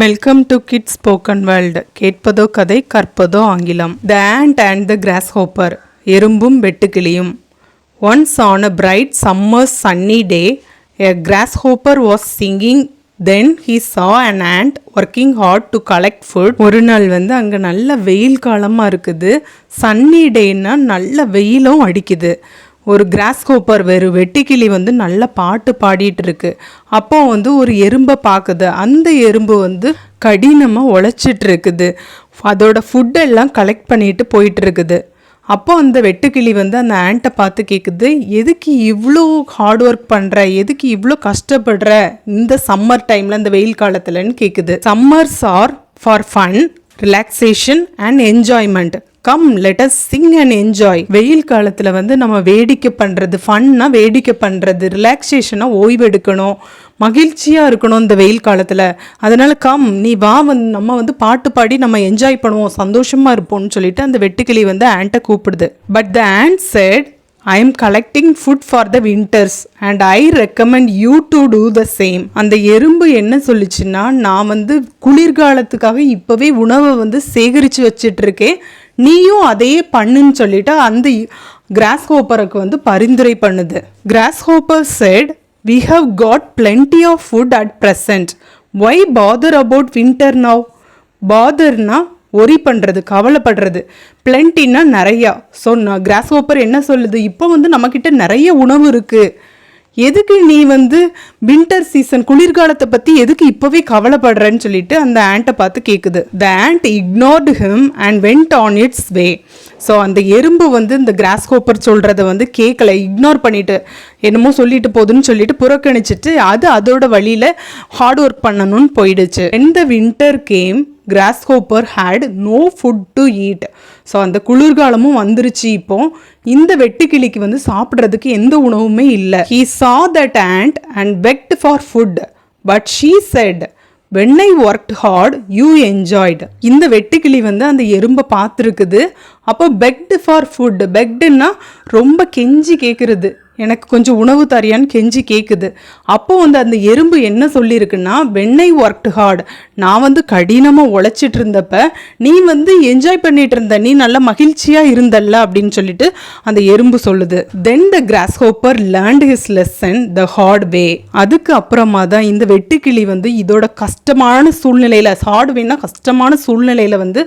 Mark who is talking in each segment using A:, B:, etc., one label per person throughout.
A: Welcome to kids spoken world கேட்பதோ கதை கற்பதோ ஆங்கிலம். The ant and the grasshopper எறும்பும் வெட்டுக்கிளியும். Once on a bright summer sunny day a grasshopper was singing then he saw an ant working hard to collect food ஒரு நாள் வந்து அங்கே நல்ல வெயில் காலமாக இருக்குது. சன்னி டேன்னா நல்ல வெயிலும் அடிக்குது. ஒரு கிராஸ் கோப்பர் வெறும் வெட்டிக்கிளி வந்து நல்ல பாட்டு பாடிட்டு இருக்கு அப்போ வந்து ஒரு எறும்பை பார்க்குது அந்த எறும்பு வந்து கடினமாக உழைச்சிட்டு இருக்குது அதோட ஃபுட்டெல்லாம் கலெக்ட் பண்ணிட்டு போயிட்டு இருக்குது அப்போ அந்த வெட்டுக்கிளி வந்து அந்த ஆண்ட்டை பார்த்து கேட்குது எதுக்கு இவ்வளோ ஹார்ட் ஒர்க் பண்ணுற எதுக்கு இவ்வளோ கஷ்டப்படுற? இந்த சம்மர் டைமில் இந்த வெயில் காலத்தில்னு கேட்குது summers are for fun relaxation and enjoyment come let's sing and enjoy வெயில் காலத்தில் வந்து நம்ம வேடிக்கை பண்ணுறது ஃபன்னாக வேடிக்கை பண்ணுறது ரிலாக்ஸேஷனாக ஓய்வெடுக்கணும் மகிழ்ச்சியாக இருக்கணும் இந்த வெயில் காலத்தில். அதனால் கம் நீ வா வந்து நம்ம வந்து பாட்டு பாடி நம்ம என்ஜாய் பண்ணுவோம் சந்தோஷமாக இருப்போம்னு சொல்லிட்டு அந்த வெட்டுக்கிளி வந்து ஆண்ட்டை கூப்பிடுது. But the ant said I am collecting food for the winters and I recommend you to do the same அந்த எறும்பு என்ன சொல்லுச்சுன்னா நான் வந்து குளிர்காலத்துக்காக இப்போவே உணவை வந்து சேகரித்து வச்சிட்ருக்கேன். நீயும் அதையே பண்ணுன்னு சொல்லிட்டு அந்த கிராஸ் ஹோப்பருக்கு வந்து பரிந்துரை பண்ணுது. Grasshopper said we have got plenty of food at present why bother about winter now பாதர்னா worry பண்ணுறது கவலைப்படுறது. பிளென்ட்டின்னா நிறையா. ஸோ கிராஸ் ஓப்பர் என்ன சொல்லுது? இப்போ வந்து நம்மக்கிட்ட நிறைய உணவு இருக்குது எதுக்கு நீ வந்து வின்டர் சீசன் குளிர்காலத்தை பற்றி எதுக்கு இப்போவே கவலைப்படுறேன்னு சொல்லிட்டு அந்த ஆண்ட்டை பார்த்து கேட்குது the ant ignored him and went on its way so அந்த எறும்பு வந்து இந்த கிராஸ் கோப்பர் சொல்கிறத வந்து கேட்கல இக்னோர் பண்ணிட்டு என்னமோ சொல்லிட்டு போகுதுன்னு சொல்லிட்டு புறக்கணிச்சிட்டு அது அதோட வழியில் ஹார்ட் ஒர்க் பண்ணணும்னு போயிடுச்சு. எந்த winter came grasshopper had no food to eat so அந்த குளிர்காலமும் வந்துருச்சு இப்போ. இந்த வெட்டுக்கிளிக்கு வந்து சாப்பிட்றதுக்கு எந்த உணவுமே இல்லை. He saw that ant and begged for food but she said when I work hard you enjoyed இந்த வெட்டுக்கிளி வந்து அந்த எறும்பை பார்த்துருக்குது. அப்போ பெக்டு ஃபார் ஃபுட் பெக்டுன்னா ரொம்ப கெஞ்சி கேட்குறது எனக்கு கொஞ்சம் உணவு தரியான்னு கெஞ்சி கேட்குது அப்போ வந்து அந்த எறும்பு என்ன சொல்லியிருக்குன்னா வெண்ணெய் ஒர்க்டு ஹார்ட் நான் வந்து கடினமாக உழைச்சிட்டு இருந்தப்ப நீ வந்து என்ஜாய் பண்ணிட்டு இருந்த நீ நல்ல மகிழ்ச்சியாக இருந்தல்ல? அப்படின்னு சொல்லிட்டு அந்த எறும்பு சொல்லுது. Then the grasshopper learned his lesson the hard way அதுக்கு அப்புறமா தான் இந்த வெட்டுக்கிளி வந்து இதோட கஷ்டமான சூழ்நிலையில் ஹார்ட் வேனா கஷ்டமான சூழ்நிலையில் வந்து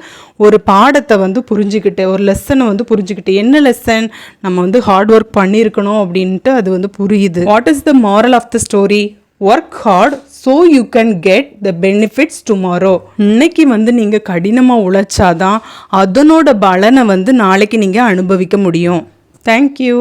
A: ஒரு பாடத்தை வந்து புரிஞ்சுக்கிட்டு ஒரு லெசனை வந்து புரிஞ்சுக்கிட்டு என்ன லெசன் நம்ம வந்து ஹார்ட் ஒர்க் பண்ணியிருக்கணும் அப்படின்ட்டு அது வந்து புரியுது. What is the moral of the story work hard so you can get the benefits tomorrow இன்னைக்கு வந்து நீங்கள் கடினமாக உழைச்சாதான் அதனோட பலனை வந்து நாளைக்கு நீங்கள் அனுபவிக்க முடியும். தேங்க்யூ